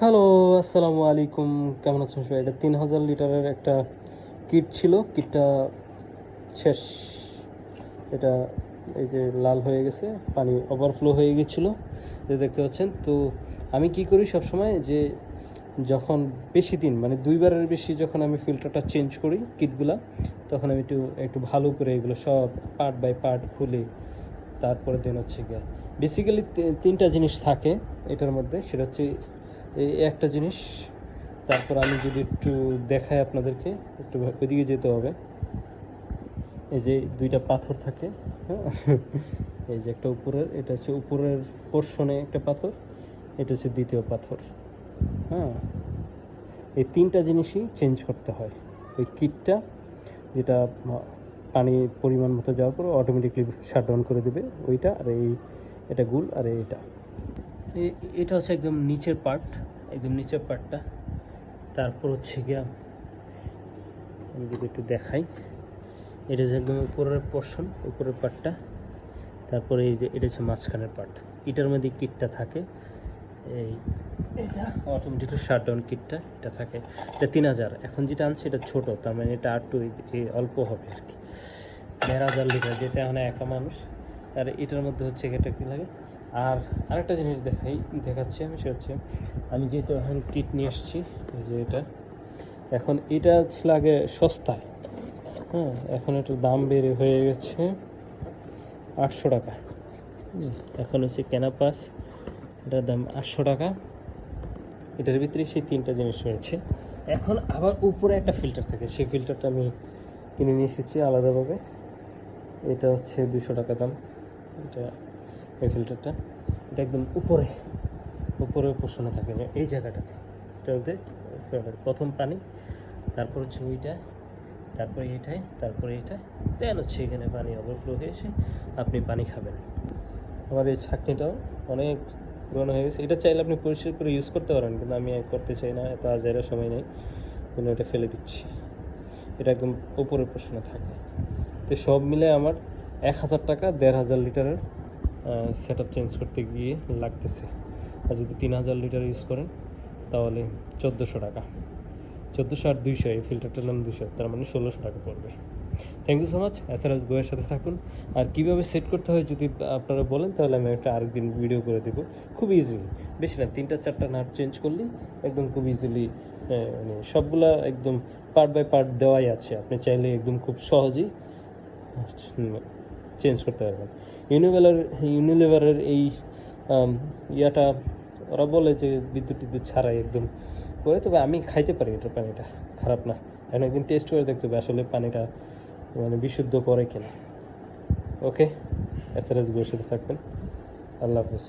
Hello আসসালামু আলাইকুম। কেমন আছেন সবাই? এটা তিন হাজার লিটারের একটা কিট ছিল। কিটটা শেষ। এটা এই যে লাল হয়ে গেছে, পানি ওভারফ্লো হয়ে গেছিল। যে দেখতে পাচ্ছেন, তো আমি কি করি সবসময় যে যখন বেশি দিন মানে দুইবারের বেশি যখন আমি ফিল্টারটা চেঞ্জ করি কিটগুলা তখন আমি একটু একটু ভালো করে এগুলো সব পার্ট বাই পার্ট খুলে তারপরে দেন হচ্ছে গিয়ে বেসিক্যালি তিনটা জিনিস থাকে এটার মধ্যে। সেটা হচ্ছে এই একটা জিনিস। তারপর আমি যদি একটু দেখাই আপনাদেরকে, একটু ওইদিকে যেতে হবে। এই যে দুইটা পাথর থাকে হ্যাঁ? এই যে একটা উপরের, এটা হচ্ছে উপরের পোর্শনে একটা পাথর, এটা হচ্ছে দ্বিতীয় পাথর হ্যাঁ? এই তিনটা জিনিসই চেঞ্জ করতে হয়। ওই কিটটা যেটা পানি পরিমাণ মতো যাওয়ার পর অটোমেটিকলি শাট ডাউন করে দেবে, ওইটা আর এই, এটা গুল আর এইটা। এটা হচ্ছে একদম নিচের পার্ট একদম নিচের পার্টটা তারপর হচ্ছে গিয়া আমি যদি একটু দেখাই এটা হচ্ছে একদম উপরের পোর্শন উপরের পার্টটা তারপরে এই যে এটা হচ্ছে মাঝখানের পার্ট এটার মধ্যে কিটটা থাকে। এই এটা? অটোমেটিক শাটডাউন কিটটা এটা থাকে। এটা তিন হাজার। এখন যেটা আনছে এটা ছোট। তার মানে এটা আর এই অল্প হবে আর কি। দেড় হাজার লিটার যেটা এখন একা মানুষ। আর এটার মধ্যে হচ্ছে এটা কি লাগে? আর আরেকটা জিনিস দেখাই, দেখাচ্ছি আমি, সেটা হচ্ছে আমি যেহেতু এখন কিট নিয়ে এসেছি, এই যে এটা, এখন এটা ছিল আগে সস্তায় হ্যাঁ এখন এটার দাম বেড়ে হয়ে গেছে আটশো টাকা। এখন হচ্ছে ক্যানাপাস এটার দাম আটশো টাকা। এটার ভিতরে সেই তিনটা জিনিস রয়েছে। এখন আবার উপরে একটা ফিল্টার থাকে, সেই ফিল্টারটা আমি কিনে নিয়ে এসেছি আলাদাভাবে। এটা হচ্ছে দুশো টাকা দাম, এটা এই ফিল্টারটা এটা একদম উপরে উপরে পোষণে থাকে এই জায়গাটাতে। এটা মধ্যে প্রথম পানি, তারপর হচ্ছে ওইটা, তারপরে এইটাই তারপরে এইটা দেন হচ্ছে এখানে পানি ওভারফ্লো হয়ে এসে আপনি পানি খাবেন। আমার এই ছাঁকনিটাও অনেক পুরনো হয়ে গেছে। এটা চাইলে আপনি পরিষ্কার করে ইউজ করতে পারেন, কিন্তু আমি করতে চাই না, এত আজারের সময় নেই, জন্য এটা ফেলে দিচ্ছি। এটা একদম উপরের পোষণে থাকে। তো সব মিলে আমার এক হাজার টাকা, দেড় হাজার লিটারের সেট চেঞ্জ করতে গিয়ে লাগতেছে। আর যদি তিন হাজার লিটার ইউজ করেন, তাহলে চোদ্দোশো টাকা। চোদ্দোশো আর দুইশো, এই ফিল্টারটার নাম দুশো তার মানে ষোলোশো টাকা পড়বে। Thank you so much S R S গোয়ের সাথে থাকুন। আর কীভাবে সেট করতে হয় যদি আপনারা বলেন, তাহলে আমি একটা আরেকদিন ভিডিও করে দেবো। খুব ইজিলি বেশি না, তিনটা চারটা নাট চেঞ্জ করলেই একদম খুব ইজিলি মানে সবগুলা একদম পার্ট বাই পার্ট দেওয়াই আছে। আপনি চাইলে একদম খুব সহজেই চেঞ্জ করতে পারবেন ইউনিভেলার ইউনিলিভারের এই ইয়াটা ওরা বলে যে বিদ্যুৎ টিদ্যুৎ ছাড়াই একদম করে, তবে আমি খাইতে পারি এটার পানিটা। খারাপ না। এখন একদিন টেস্ট করে দেখতে হবে আসলে পানিটা মানে বিশুদ্ধ করে কিনা। ওকে এস আর এস থাকবেন। আল্লাহ হাফিজ।